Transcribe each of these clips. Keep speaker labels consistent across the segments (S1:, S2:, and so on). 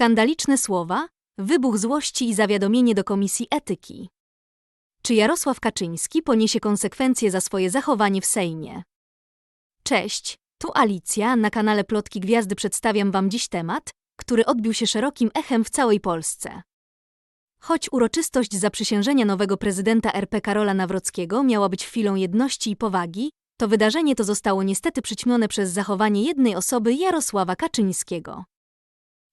S1: Skandaliczne słowa, wybuch złości i zawiadomienie do Komisji Etyki. Czy Jarosław Kaczyński poniesie konsekwencje za swoje zachowanie w Sejmie? Cześć, tu Alicja, na kanale Plotki Gwiazdy przedstawiam Wam dziś temat, który odbił się szerokim echem w całej Polsce. Choć uroczystość zaprzysiężenia nowego prezydenta RP Karola Nawrockiego miała być chwilą jedności i powagi, to wydarzenie to zostało niestety przyćmione przez zachowanie jednej osoby Jarosława Kaczyńskiego.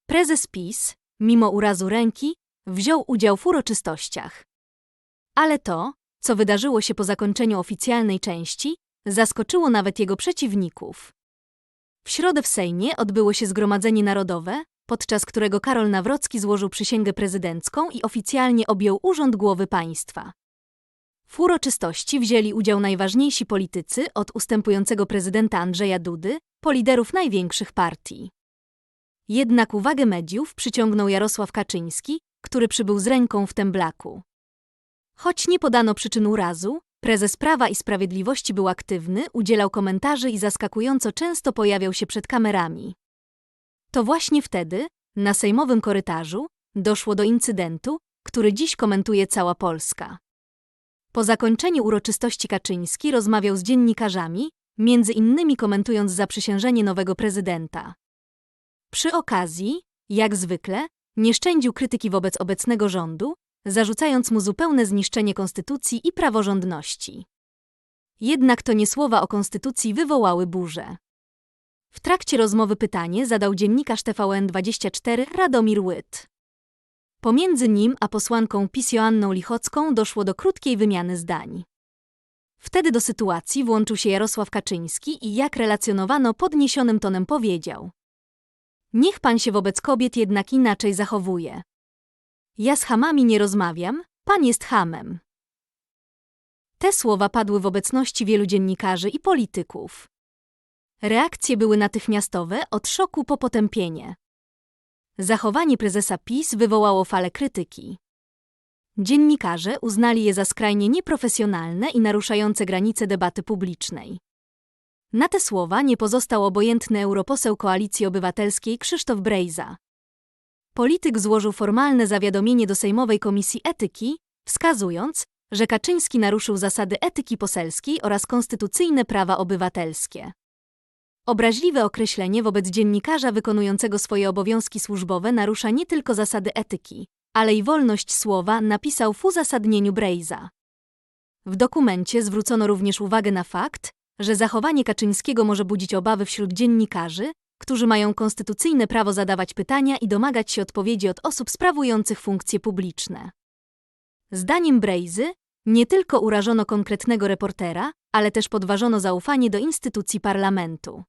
S1: Prezes PiS, mimo urazu ręki, wziął udział w uroczystościach. Ale to, co wydarzyło się po zakończeniu oficjalnej części, zaskoczyło nawet jego przeciwników. W środę w Sejmie odbyło się Zgromadzenie Narodowe, podczas którego Karol Nawrocki złożył przysięgę prezydencką i oficjalnie objął urząd głowy państwa. W uroczystości wzięli udział najważniejsi politycy od ustępującego prezydenta Andrzeja Dudy po liderów największych partii. Jednak uwagę mediów przyciągnął Jarosław Kaczyński, który przybył z ręką w temblaku. Choć nie podano przyczyn urazu, prezes Prawa i Sprawiedliwości był aktywny, udzielał komentarzy i zaskakująco często pojawiał się przed kamerami. To właśnie wtedy, na sejmowym korytarzu, doszło do incydentu, który dziś komentuje cała Polska. Po zakończeniu uroczystości Kaczyński rozmawiał z dziennikarzami, między innymi komentując zaprzysiężenie nowego prezydenta. Przy okazji, jak zwykle, nie szczędził krytyki wobec obecnego rządu, zarzucając mu zupełne zniszczenie konstytucji i praworządności. Jednak to nie słowa o konstytucji wywołały burzę. W trakcie rozmowy pytanie zadał dziennikarz TVN24 Radomir Łyt. Pomiędzy nim a posłanką PiS Joanną Lichocką doszło do krótkiej wymiany zdań. Wtedy do sytuacji włączył się Jarosław Kaczyński i jak relacjonowano podniesionym tonem powiedział. Niech pan się wobec kobiet jednak inaczej zachowuje. Ja z hamami nie rozmawiam, pan jest hamem. Te słowa padły w obecności wielu dziennikarzy i polityków. Reakcje były natychmiastowe, od szoku po potępienie. Zachowanie prezesa PiS wywołało falę krytyki. Dziennikarze uznali je za skrajnie nieprofesjonalne i naruszające granice debaty publicznej. Na te słowa nie pozostał obojętny europoseł Koalicji Obywatelskiej Krzysztof Brejza. Polityk złożył formalne zawiadomienie do Sejmowej Komisji Etyki, wskazując, że Kaczyński naruszył zasady etyki poselskiej oraz konstytucyjne prawa obywatelskie. Obraźliwe określenie wobec dziennikarza wykonującego swoje obowiązki służbowe narusza nie tylko zasady etyki, ale i wolność słowa, napisał w uzasadnieniu Brejza. W dokumencie zwrócono również uwagę na fakt, że zachowanie Kaczyńskiego może budzić obawy wśród dziennikarzy, którzy mają konstytucyjne prawo zadawać pytania i domagać się odpowiedzi od osób sprawujących funkcje publiczne. Zdaniem Brejzy, nie tylko urażono konkretnego reportera, ale też podważono zaufanie do instytucji parlamentu.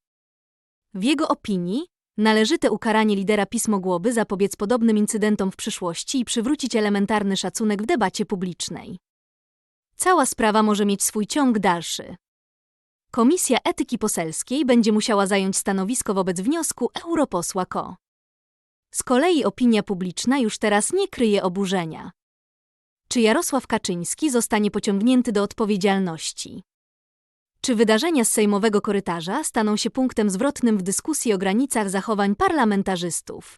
S1: W jego opinii, należyte ukaranie lidera PiS mogłoby zapobiec podobnym incydentom w przyszłości i przywrócić elementarny szacunek w debacie publicznej. Cała sprawa może mieć swój ciąg dalszy. Komisja Etyki Poselskiej będzie musiała zająć stanowisko wobec wniosku europosła Ko. Z kolei opinia publiczna już teraz nie kryje oburzenia. Czy Jarosław Kaczyński zostanie pociągnięty do odpowiedzialności? Czy wydarzenia z sejmowego korytarza staną się punktem zwrotnym w dyskusji o granicach zachowań parlamentarzystów?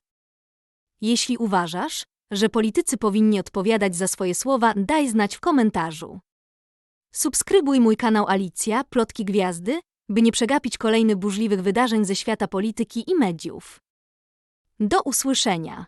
S1: Jeśli uważasz, że politycy powinni odpowiadać za swoje słowa, daj znać w komentarzu. Subskrybuj mój kanał Alicja, Plotki Gwiazdy, by nie przegapić kolejnych burzliwych wydarzeń ze świata polityki i mediów. Do usłyszenia.